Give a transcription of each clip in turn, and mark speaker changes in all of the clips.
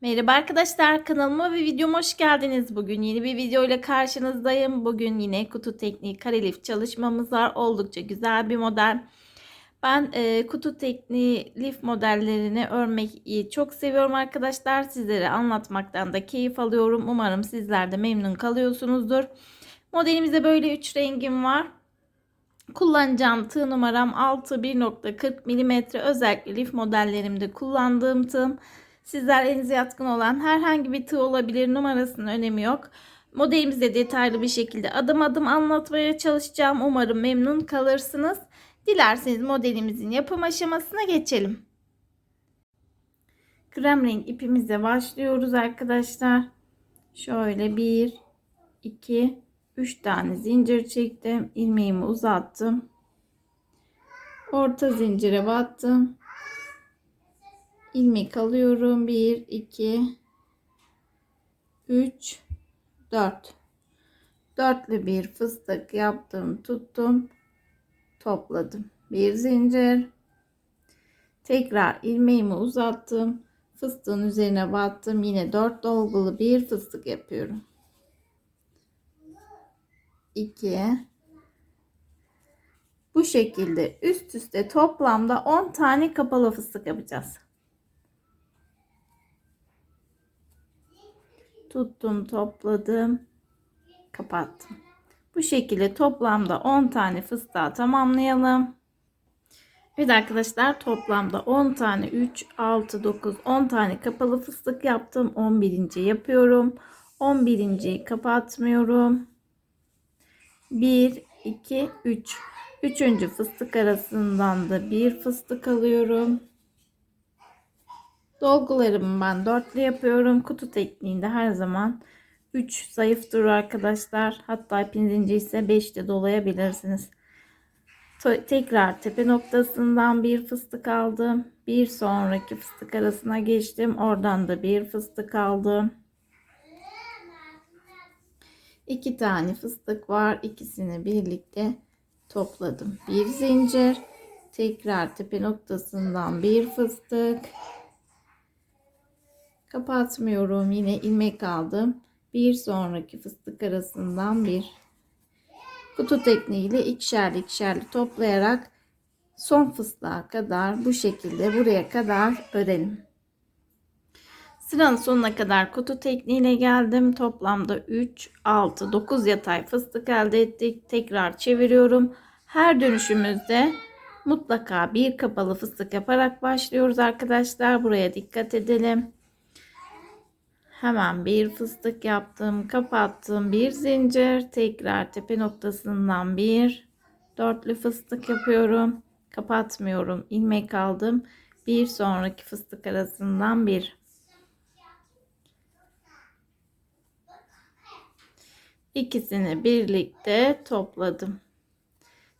Speaker 1: Merhaba arkadaşlar kanalıma ve videoma hoş geldiniz. Bugün yeni bir video ile karşınızdayım. Bugün yine kutu tekniği karelif çalışmamız var. Oldukça güzel bir model. Ben e, kutu tekniği lif modellerini örmeyi çok seviyorum arkadaşlar. Sizlere anlatmaktan da keyif alıyorum. Umarım sizler de memnun kalıyorsunuzdur. Modelimizde böyle 3 rengim var. Kullanacağım tığ numaram 6 1.40 mm. Özellikle lif modellerimde kullandığım tığım. Sizler elinize yatkın olan herhangi bir tığ olabilir. Numarasının önemi yok. Modelimizde detaylı bir şekilde adım adım anlatmaya çalışacağım. Umarım memnun kalırsınız. Dilerseniz modelimizin yapım aşamasına geçelim. Krem renk ipimizle başlıyoruz arkadaşlar. Şöyle 1 2 3 tane zincir çektim. ilmeğimi uzattım. Orta zincire battım ilmek alıyorum. 1 2 3 4 dörtlü bir fıstık yaptım tuttum topladım. Bir zincir. Tekrar ilmeğimi uzattım. Fıstığın üzerine battım. Yine 4 dolgulu bir fıstık yapıyorum. 2 bu şekilde üst üste toplamda 10 tane kapalı fıstık yapacağız tuttum topladım kapattım. Bu şekilde toplamda 10 tane fıstığa tamamlayalım. Evet arkadaşlar toplamda 10 tane 3 6 9 10 tane kapalı fıstık yaptım. 11. yapıyorum. 11. kapatmıyorum. 1 2 3 üçüncü fıstık arasından da bir fıstık alıyorum Dolgularımı ben dörtlü yapıyorum. Kutu tekniğinde her zaman 3 zayıf durur arkadaşlar. Hatta ipin zinciri ise 5 de dolayabilirsiniz. Tekrar tepe noktasından bir fıstık aldım. Bir sonraki fıstık arasına geçtim. Oradan da bir fıstık aldım. İki tane fıstık var. İkisini birlikte topladım. Bir zincir. Tekrar tepe noktasından bir fıstık kapatmıyorum. Yine ilmek aldım. Bir sonraki fıstık arasından bir kutu tekniğiyle ikişerli ikişerli toplayarak son fıstığa kadar bu şekilde buraya kadar örelim. Sıranın sonuna kadar kutu tekniğiyle geldim. Toplamda 3 6 9 yatay fıstık elde ettik. Tekrar çeviriyorum. Her dönüşümüzde mutlaka bir kapalı fıstık yaparak başlıyoruz arkadaşlar. Buraya dikkat edelim hemen bir fıstık yaptım kapattım. Bir zincir tekrar tepe noktasından bir dörtlü fıstık yapıyorum. Kapatmıyorum ilmek aldım. Bir sonraki fıstık arasından bir. İkisini birlikte topladım.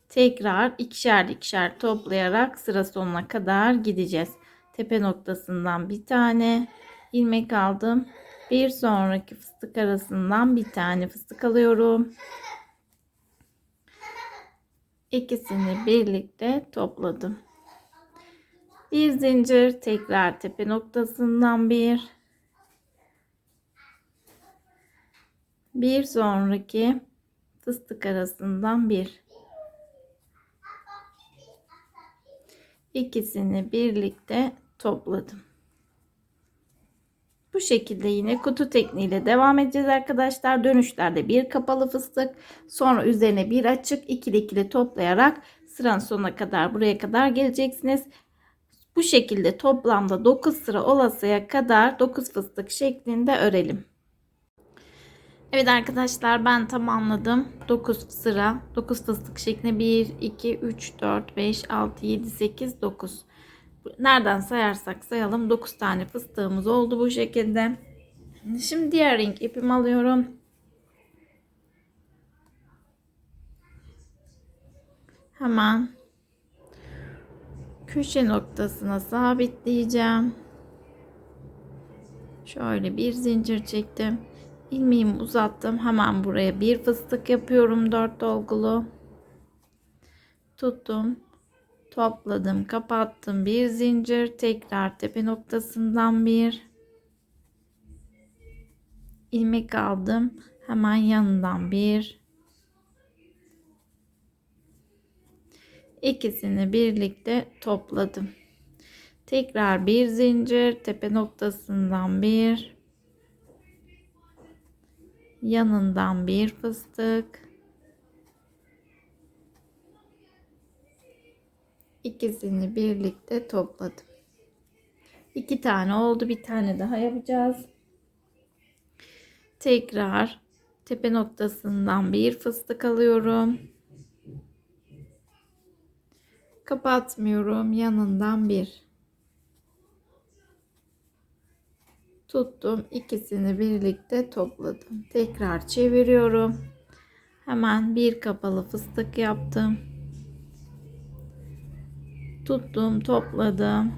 Speaker 1: Tekrar ikişer ikişer toplayarak sıra sonuna kadar gideceğiz. Tepe noktasından bir tane ilmek aldım bir sonraki fıstık arasından bir tane fıstık alıyorum. İkisini birlikte topladım. Bir zincir tekrar tepe noktasından bir. Bir sonraki fıstık arasından bir. İkisini birlikte topladım. Bu şekilde yine kutu tekniğiyle devam edeceğiz arkadaşlar. Dönüşlerde bir kapalı fıstık sonra üzerine bir açık ikili ikili toplayarak sıranın sonuna kadar buraya kadar geleceksiniz. Bu şekilde toplamda 9 sıra olasıya kadar 9 fıstık şeklinde örelim. Evet arkadaşlar ben tamamladım. 9 sıra 9 fıstık şeklinde 1 2 3 4 5 6 7 8 9 nereden sayarsak sayalım 9 tane fıstığımız oldu bu şekilde. Şimdi diğer renk ipimi alıyorum. Hemen köşe noktasına sabitleyeceğim. Şöyle bir zincir çektim. ilmeğimi uzattım. Hemen buraya bir fıstık yapıyorum. 4 dolgulu. Tuttum topladım kapattım bir zincir tekrar tepe noktasından bir ilmek aldım. Hemen yanından bir ikisini birlikte topladım. Tekrar bir zincir tepe noktasından bir yanından bir fıstık ikisini birlikte topladım. İki tane oldu. Bir tane daha yapacağız. Tekrar tepe noktasından bir fıstık alıyorum. Kapatmıyorum. Yanından bir. Tuttum. ikisini birlikte topladım. Tekrar çeviriyorum. Hemen bir kapalı fıstık yaptım. Tuttum, topladım.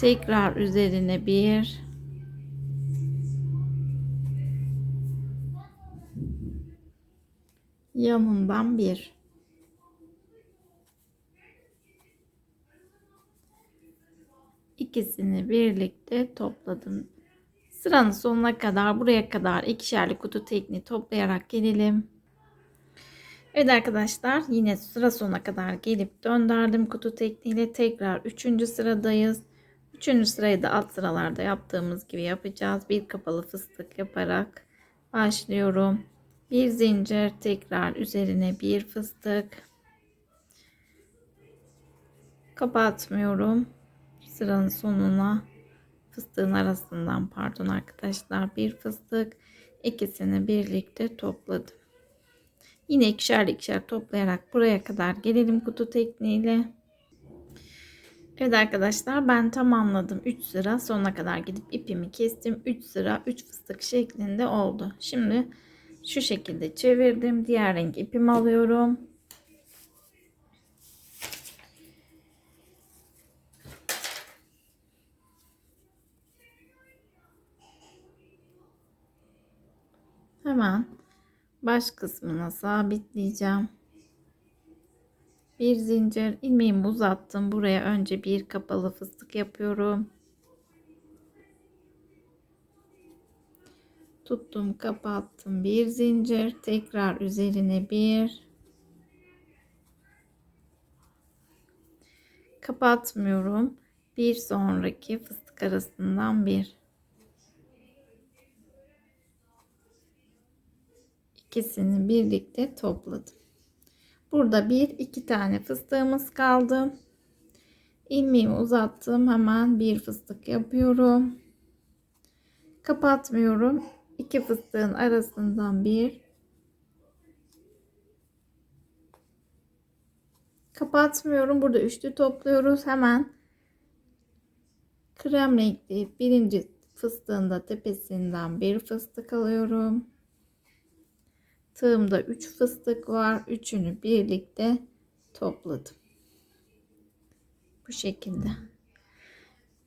Speaker 1: Tekrar üzerine bir yanından bir ikisini birlikte topladım. Sıranın sonuna kadar buraya kadar ikişerli kutu tekniği toplayarak gelelim. Evet arkadaşlar yine sıra sonuna kadar gelip döndürdüm kutu tekniğiyle tekrar 3. sıradayız. 3. sırayı da alt sıralarda yaptığımız gibi yapacağız. Bir kapalı fıstık yaparak başlıyorum. Bir zincir tekrar üzerine bir fıstık. Kapatmıyorum. Sıranın sonuna fıstığın arasından pardon arkadaşlar bir fıstık ikisini birlikte topladım. Yine ikişer ikişer toplayarak buraya kadar gelelim kutu tekniğiyle. Evet arkadaşlar ben tamamladım. 3 sıra sonuna kadar gidip ipimi kestim. 3 sıra 3 fıstık şeklinde oldu. Şimdi şu şekilde çevirdim. Diğer renk ipimi alıyorum. Hemen baş kısmına sabitleyeceğim. Bir zincir ilmeğimi uzattım. Buraya önce bir kapalı fıstık yapıyorum. Tuttum kapattım. Bir zincir tekrar üzerine bir. Kapatmıyorum. Bir sonraki fıstık arasından bir ikisini birlikte topladım Burada bir iki tane fıstığımız kaldı. İlmeğimi uzattım. Hemen bir fıstık yapıyorum. Kapatmıyorum. İki fıstığın arasından bir. Kapatmıyorum. Burada üçlü topluyoruz. Hemen krem renkli birinci fıstığında tepesinden bir fıstık alıyorum. Tığımda 3 fıstık var. Üçünü birlikte topladım. Bu şekilde.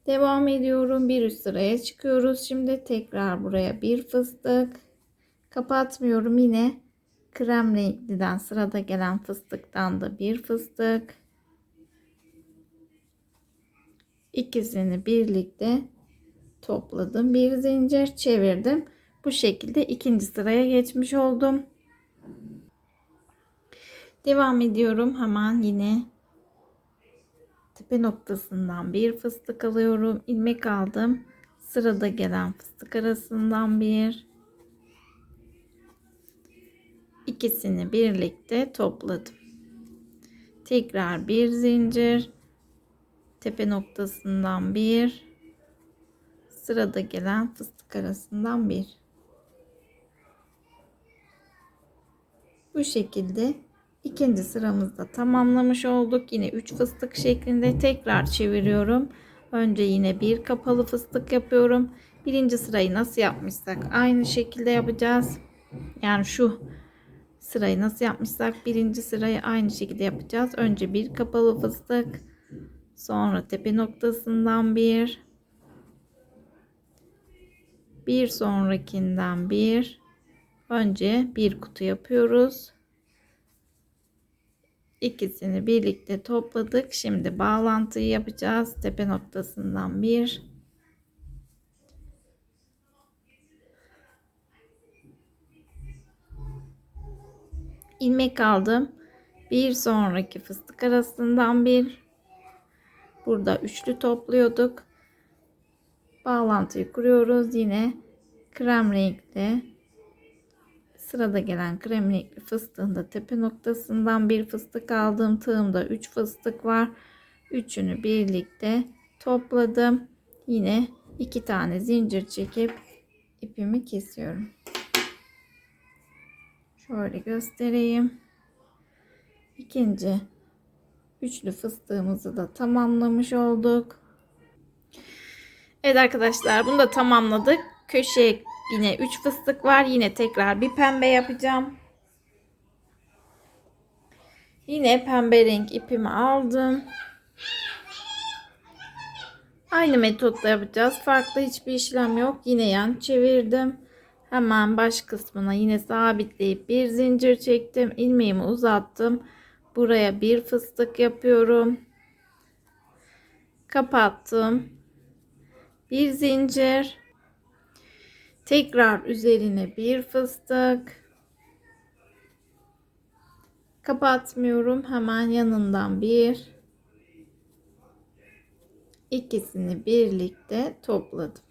Speaker 1: Devam ediyorum. Bir üst sıraya çıkıyoruz. Şimdi tekrar buraya bir fıstık. Kapatmıyorum. Yine krem renkliden sırada gelen fıstıktan da bir fıstık. İkisini birlikte topladım. Bir zincir çevirdim. Bu şekilde ikinci sıraya geçmiş oldum. Devam ediyorum. Hemen yine tepe noktasından bir fıstık alıyorum. ilmek aldım. Sırada gelen fıstık arasından bir ikisini birlikte topladım. Tekrar bir zincir tepe noktasından bir sırada gelen fıstık arasından bir bu şekilde İkinci sıramızda tamamlamış olduk. Yine 3 fıstık şeklinde tekrar çeviriyorum. Önce yine bir kapalı fıstık yapıyorum. Birinci sırayı nasıl yapmışsak aynı şekilde yapacağız. Yani şu sırayı nasıl yapmışsak birinci sırayı aynı şekilde yapacağız. Önce bir kapalı fıstık. Sonra tepe noktasından bir. Bir sonrakinden bir. Önce bir kutu yapıyoruz ikisini birlikte topladık. Şimdi bağlantıyı yapacağız. Tepe noktasından bir ilmek aldım. Bir sonraki fıstık arasından bir burada üçlü topluyorduk. Bağlantıyı kuruyoruz. Yine krem renkli sırada gelen krem renkli fıstığın da tepe noktasından bir fıstık aldım. Tığımda 3 fıstık var. Üçünü birlikte topladım. Yine iki tane zincir çekip ipimi kesiyorum. Şöyle göstereyim. İkinci üçlü fıstığımızı da tamamlamış olduk. Evet arkadaşlar bunu da tamamladık. Köşeye yine 3 fıstık var. Yine tekrar bir pembe yapacağım. Yine pembe renk ipimi aldım. Aynı metotla yapacağız. Farklı hiçbir işlem yok. Yine yan çevirdim. Hemen baş kısmına yine sabitleyip bir zincir çektim. ilmeğimi uzattım. Buraya bir fıstık yapıyorum. Kapattım. Bir zincir. Tekrar üzerine bir fıstık. Kapatmıyorum. Hemen yanından bir. ikisini birlikte topladım.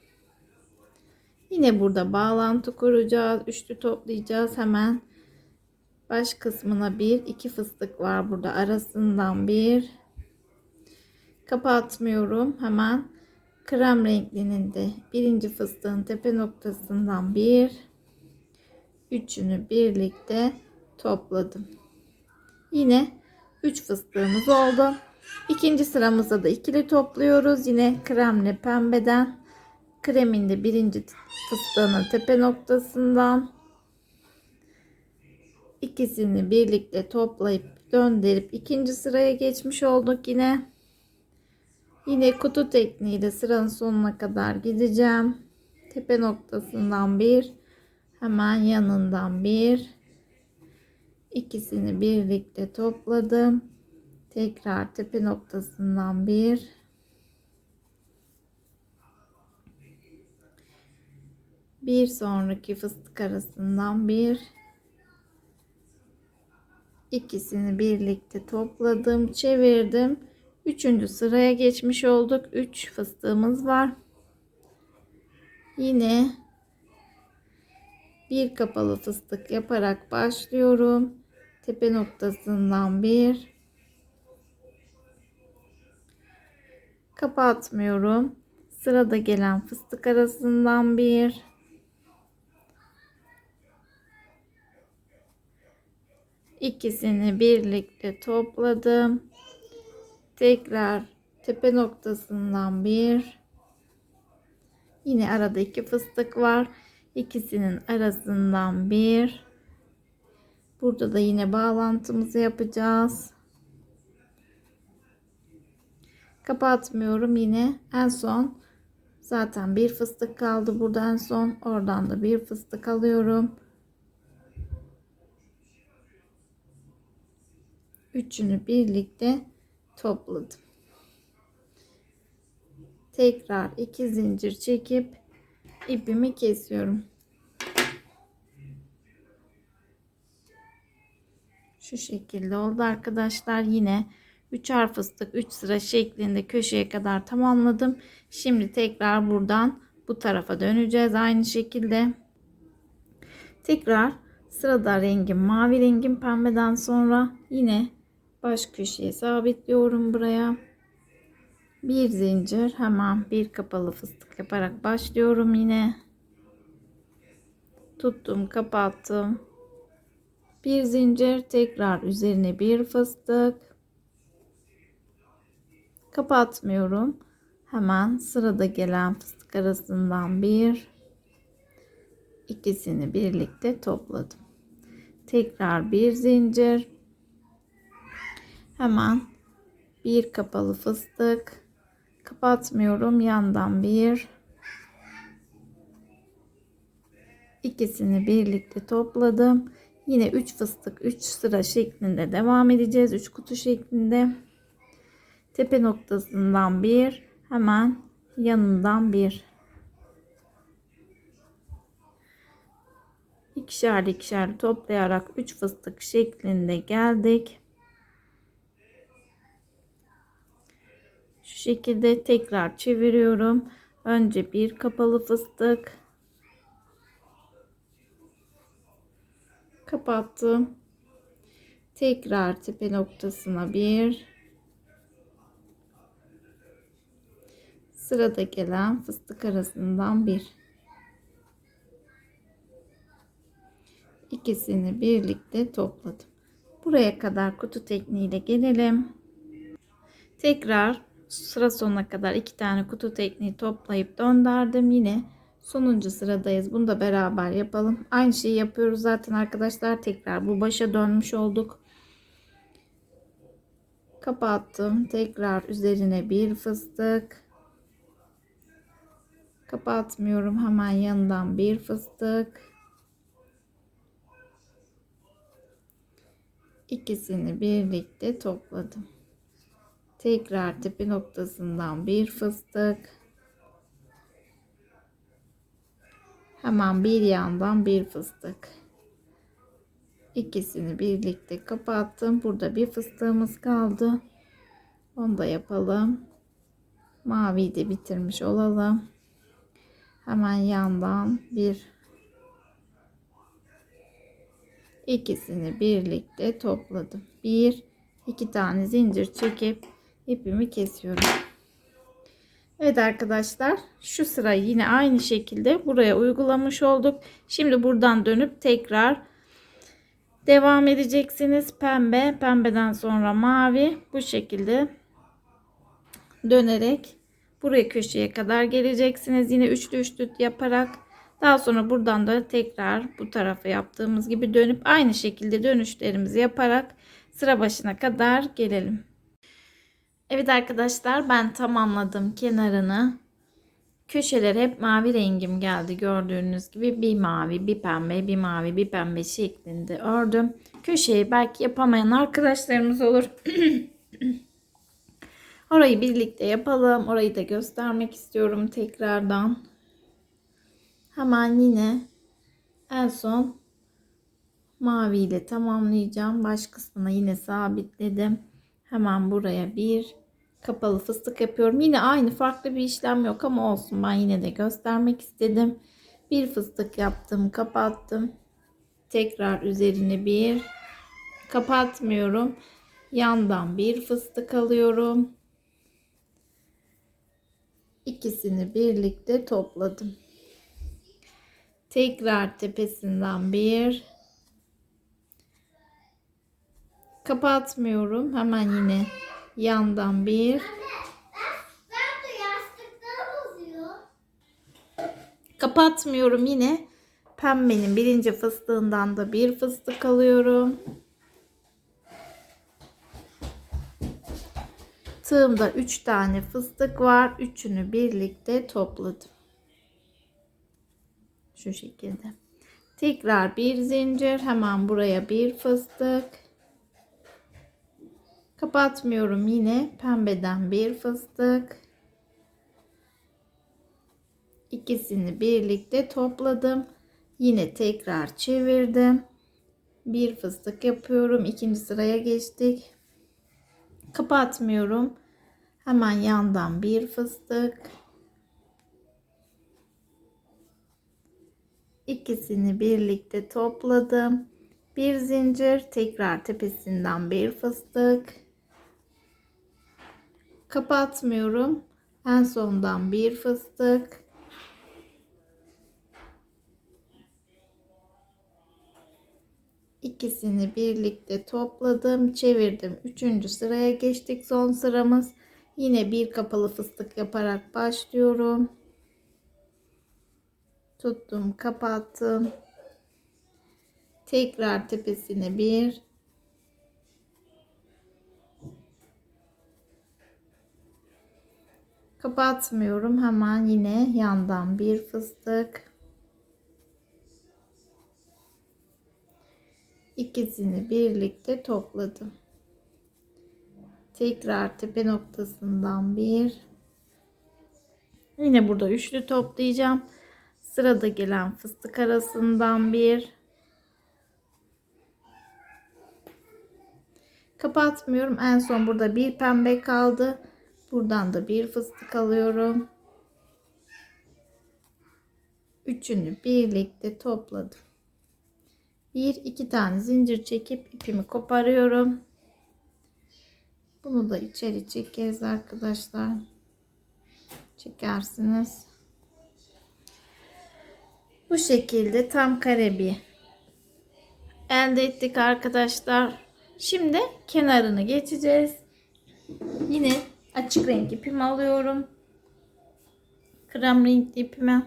Speaker 1: Yine burada bağlantı kuracağız. Üçlü toplayacağız. Hemen baş kısmına bir iki fıstık var burada arasından bir kapatmıyorum. Hemen krem renklinin de birinci fıstığın tepe noktasından bir üçünü birlikte topladım. Yine 3 fıstığımız oldu. İkinci sıramızda da ikili topluyoruz. Yine kremle pembeden kremin de birinci fıstığının tepe noktasından ikisini birlikte toplayıp döndürüp ikinci sıraya geçmiş olduk yine. Yine kutu tekniğiyle sıranın sonuna kadar gideceğim. Tepe noktasından bir, hemen yanından bir, ikisini birlikte topladım. Tekrar tepe noktasından bir, bir sonraki fıstık arasından bir, ikisini birlikte topladım, çevirdim Üçüncü sıraya geçmiş olduk. 3 fıstığımız var. Yine bir kapalı fıstık yaparak başlıyorum. Tepe noktasından bir kapatmıyorum. Sırada gelen fıstık arasından bir ikisini birlikte topladım tekrar tepe noktasından bir. Yine arada iki fıstık var. İkisinin arasından bir. Burada da yine bağlantımızı yapacağız. Kapatmıyorum yine. En son zaten bir fıstık kaldı burada en son. Oradan da bir fıstık alıyorum. Üçünü birlikte topladım. Tekrar iki zincir çekip ipimi kesiyorum. Şu şekilde oldu arkadaşlar. Yine 3'er fıstık 3 sıra şeklinde köşeye kadar tamamladım. Şimdi tekrar buradan bu tarafa döneceğiz aynı şekilde. Tekrar sırada rengim mavi rengim pembeden sonra yine baş köşeye sabitliyorum buraya. Bir zincir hemen bir kapalı fıstık yaparak başlıyorum yine. Tuttum, kapattım. Bir zincir tekrar üzerine bir fıstık. Kapatmıyorum. Hemen sırada gelen fıstık arasından bir ikisini birlikte topladım. Tekrar bir zincir Hemen bir kapalı fıstık. Kapatmıyorum yandan bir. İkisini birlikte topladım. Yine 3 fıstık 3 sıra şeklinde devam edeceğiz. 3 kutu şeklinde. Tepe noktasından bir hemen yanından bir. İkişerli ikişerli toplayarak 3 fıstık şeklinde geldik. Şu şekilde tekrar çeviriyorum. Önce bir kapalı fıstık. Kapattım. Tekrar tepe noktasına bir. Sırada gelen fıstık arasından bir. İkisini birlikte topladım. Buraya kadar kutu tekniğiyle gelelim. Tekrar sıra sonuna kadar iki tane kutu tekniği toplayıp döndürdüm. Yine sonuncu sıradayız. Bunu da beraber yapalım. Aynı şeyi yapıyoruz zaten arkadaşlar. Tekrar bu başa dönmüş olduk. Kapattım. Tekrar üzerine bir fıstık. Kapatmıyorum. Hemen yanından bir fıstık. İkisini birlikte topladım. Tekrar tepe noktasından bir fıstık. Hemen bir yandan bir fıstık. İkisini birlikte kapattım. Burada bir fıstığımız kaldı. Onu da yapalım. Maviyi de bitirmiş olalım. Hemen yandan bir ikisini birlikte topladım. Bir, iki tane zincir çekip ipimi kesiyorum. Evet arkadaşlar şu sırayı yine aynı şekilde buraya uygulamış olduk. Şimdi buradan dönüp tekrar devam edeceksiniz. Pembe, pembeden sonra mavi bu şekilde dönerek buraya köşeye kadar geleceksiniz. Yine üçlü üçlü yaparak daha sonra buradan da tekrar bu tarafa yaptığımız gibi dönüp aynı şekilde dönüşlerimizi yaparak sıra başına kadar gelelim. Evet arkadaşlar ben tamamladım kenarını. Köşeler hep mavi rengim geldi gördüğünüz gibi bir mavi bir pembe bir mavi bir pembe şeklinde ördüm. Köşeyi belki yapamayan arkadaşlarımız olur. Orayı birlikte yapalım. Orayı da göstermek istiyorum tekrardan. Hemen yine en son mavi ile tamamlayacağım. Baş kısmına yine sabitledim. Hemen buraya bir kapalı fıstık yapıyorum. Yine aynı farklı bir işlem yok ama olsun ben yine de göstermek istedim. Bir fıstık yaptım, kapattım. Tekrar üzerine bir kapatmıyorum. Yandan bir fıstık alıyorum. İkisini birlikte topladım. Tekrar tepesinden bir kapatmıyorum. Hemen yine yandan bir kapatmıyorum yine pembenin birinci fıstığından da bir fıstık alıyorum. Tığımda 3 tane fıstık var. Üçünü birlikte topladım. Şu şekilde. Tekrar bir zincir. Hemen buraya bir fıstık. Kapatmıyorum yine. Pembeden bir fıstık. İkisini birlikte topladım. Yine tekrar çevirdim. Bir fıstık yapıyorum. İkinci sıraya geçtik. Kapatmıyorum. Hemen yandan bir fıstık. İkisini birlikte topladım. Bir zincir, tekrar tepesinden bir fıstık. Kapatmıyorum. En sondan bir fıstık. İkisini birlikte topladım, çevirdim. Üçüncü sıraya geçtik. Son sıramız. Yine bir kapalı fıstık yaparak başlıyorum. Tuttum, kapattım. Tekrar tepesine bir. Kapatmıyorum. Hemen yine yandan bir fıstık. ikisini birlikte topladım. Tekrar tepe noktasından bir. Yine burada üçlü toplayacağım. Sırada gelen fıstık arasından bir. Kapatmıyorum. En son burada bir pembe kaldı. Buradan da bir fıstık alıyorum. Üçünü birlikte topladım. Bir iki tane zincir çekip ipimi koparıyorum. Bunu da içeri çekeriz arkadaşlar. Çekersiniz. Bu şekilde tam kare bir elde ettik arkadaşlar. Şimdi kenarını geçeceğiz. Yine açık renk ipimi alıyorum. Krem renkli ipimi.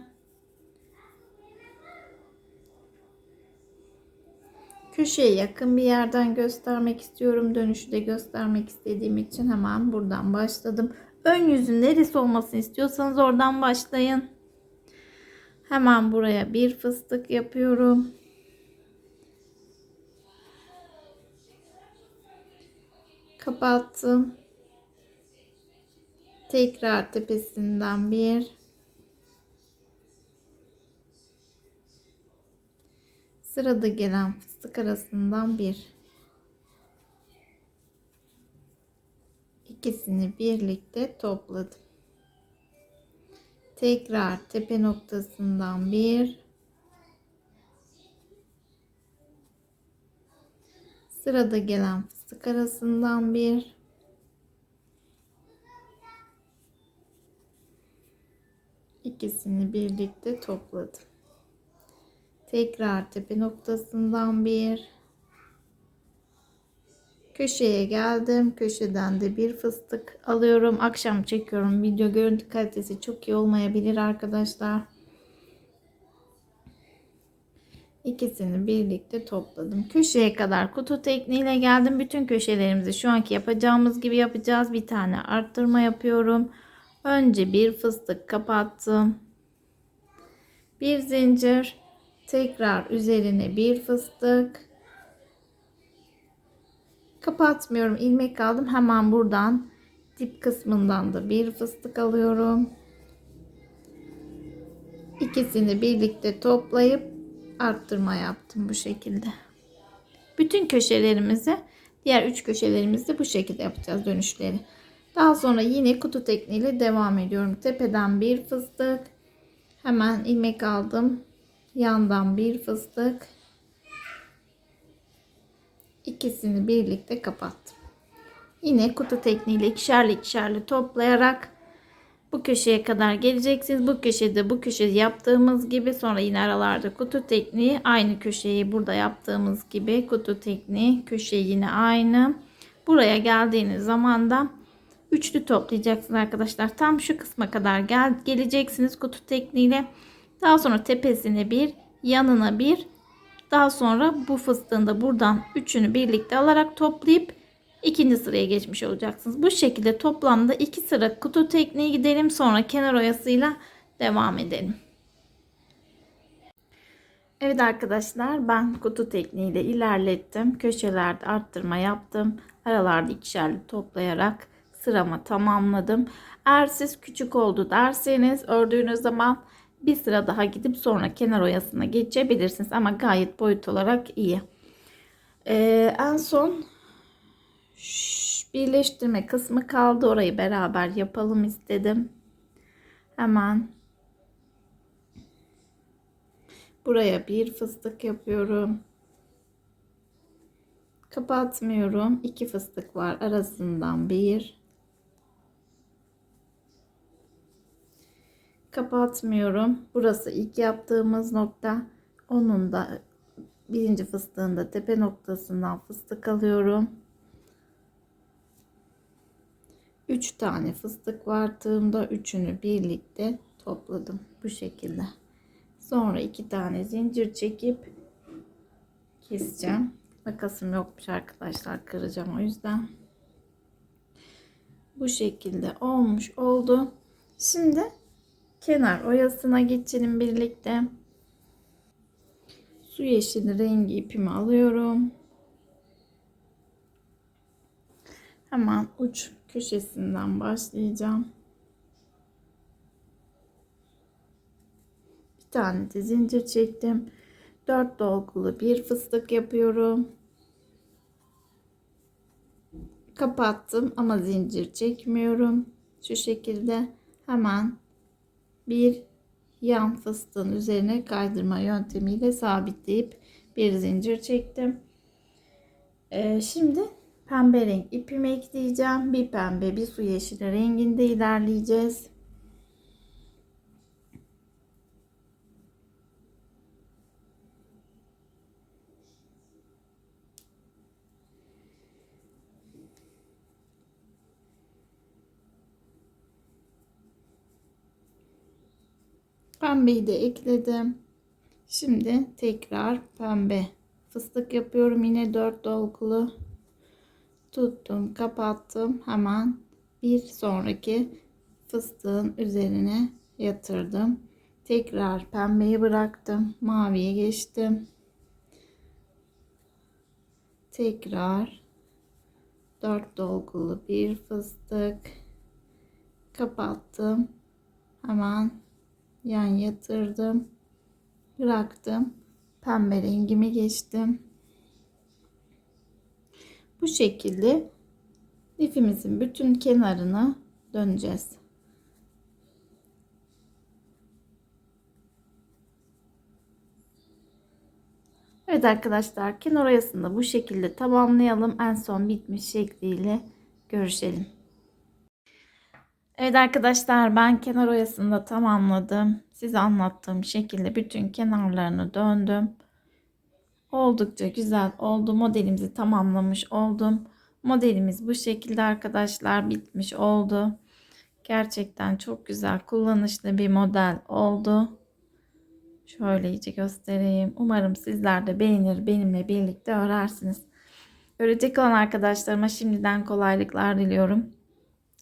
Speaker 1: Köşeye yakın bir yerden göstermek istiyorum. Dönüşü de göstermek istediğim için hemen buradan başladım. Ön yüzün neresi olmasını istiyorsanız oradan başlayın. Hemen buraya bir fıstık yapıyorum. Kapattım. Tekrar tepesinden bir. Sırada gelen fıstık arasından bir. İkisini birlikte topladım. Tekrar tepe noktasından bir. Sırada gelen fıstık arasından bir. İkisini birlikte topladım. Tekrar tepe noktasından bir. Köşeye geldim. Köşeden de bir fıstık alıyorum. Akşam çekiyorum. Video görüntü kalitesi çok iyi olmayabilir arkadaşlar. İkisini birlikte topladım. Köşeye kadar kutu tekniğiyle geldim. Bütün köşelerimizi şu anki yapacağımız gibi yapacağız. Bir tane arttırma yapıyorum. Önce bir fıstık kapattım. Bir zincir. Tekrar üzerine bir fıstık. Kapatmıyorum. ilmek aldım. Hemen buradan dip kısmından da bir fıstık alıyorum. İkisini birlikte toplayıp arttırma yaptım bu şekilde. Bütün köşelerimizi diğer üç köşelerimizi bu şekilde yapacağız dönüşleri. Daha sonra yine kutu tekniğiyle devam ediyorum. Tepeden bir fıstık. Hemen ilmek aldım. Yandan bir fıstık. İkisini birlikte kapattım. Yine kutu tekniğiyle ikişerli ikişerli toplayarak bu köşeye kadar geleceksiniz. Bu köşede bu köşede yaptığımız gibi sonra yine aralarda kutu tekniği aynı köşeyi burada yaptığımız gibi kutu tekniği köşe yine aynı. Buraya geldiğiniz zaman da üçlü toplayacaksınız arkadaşlar. Tam şu kısma kadar gel geleceksiniz kutu tekniğiyle. Daha sonra tepesine bir, yanına bir, daha sonra bu fıstığın da buradan üçünü birlikte alarak toplayıp ikinci sıraya geçmiş olacaksınız. Bu şekilde toplamda iki sıra kutu tekniği gidelim. Sonra kenar oyasıyla devam edelim. Evet arkadaşlar ben kutu tekniğiyle ilerlettim. Köşelerde arttırma yaptım. Aralarda ikişerli toplayarak sıramı tamamladım. Eğer siz küçük oldu derseniz ördüğünüz zaman bir sıra daha gidip sonra kenar oyasına geçebilirsiniz. Ama gayet boyut olarak iyi. Ee, en son birleştirme kısmı kaldı. Orayı beraber yapalım istedim. Hemen buraya bir fıstık yapıyorum. Kapatmıyorum. İki fıstık var. Arasından bir. Kapatmıyorum. Burası ilk yaptığımız nokta. Onun da birinci fıstığında tepe noktasından fıstık alıyorum. 3 tane fıstık var tığımda üçünü birlikte topladım bu şekilde sonra iki tane zincir çekip keseceğim makasım yokmuş arkadaşlar kıracağım o yüzden bu şekilde olmuş oldu şimdi kenar oyasına geçelim birlikte su yeşili rengi ipimi alıyorum hemen uç köşesinden başlayacağım. Bir tane de zincir çektim. 4 dolgulu bir fıstık yapıyorum. kapattım ama zincir çekmiyorum. Şu şekilde hemen bir yan fıstığın üzerine kaydırma yöntemiyle sabitleyip bir zincir çektim. Ee, şimdi pembe renk ipimi ekleyeceğim. Bir pembe bir su yeşili renginde ilerleyeceğiz. Pembeyi de ekledim. Şimdi tekrar pembe fıstık yapıyorum. Yine 4 dolgulu. Tuttum, kapattım. Hemen bir sonraki fıstığın üzerine yatırdım. Tekrar pembeyi bıraktım. Maviye geçtim. Tekrar 4 dolgulu bir fıstık kapattım. Hemen yan yatırdım. Bıraktım. Pembe rengimi geçtim. Bu şekilde lifimizin bütün kenarına döneceğiz. Evet arkadaşlar kenar oyasını bu şekilde tamamlayalım. En son bitmiş şekliyle görüşelim. Evet arkadaşlar ben kenar oyasını da tamamladım. Size anlattığım şekilde bütün kenarlarını döndüm. Oldukça güzel oldu. Modelimizi tamamlamış oldum. Modelimiz bu şekilde arkadaşlar bitmiş oldu. Gerçekten çok güzel kullanışlı bir model oldu. Şöyle iyice göstereyim. Umarım sizler de beğenir benimle birlikte örersiniz. Örecek olan arkadaşlarıma şimdiden kolaylıklar diliyorum.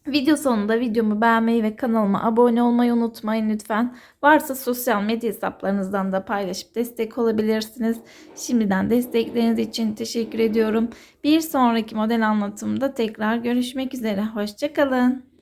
Speaker 1: Video sonunda videomu beğenmeyi ve kanalıma abone olmayı unutmayın lütfen. Varsa sosyal medya hesaplarınızdan da paylaşıp destek olabilirsiniz. Şimdiden destekleriniz için teşekkür ediyorum. Bir sonraki model anlatımda tekrar görüşmek üzere. Hoşçakalın.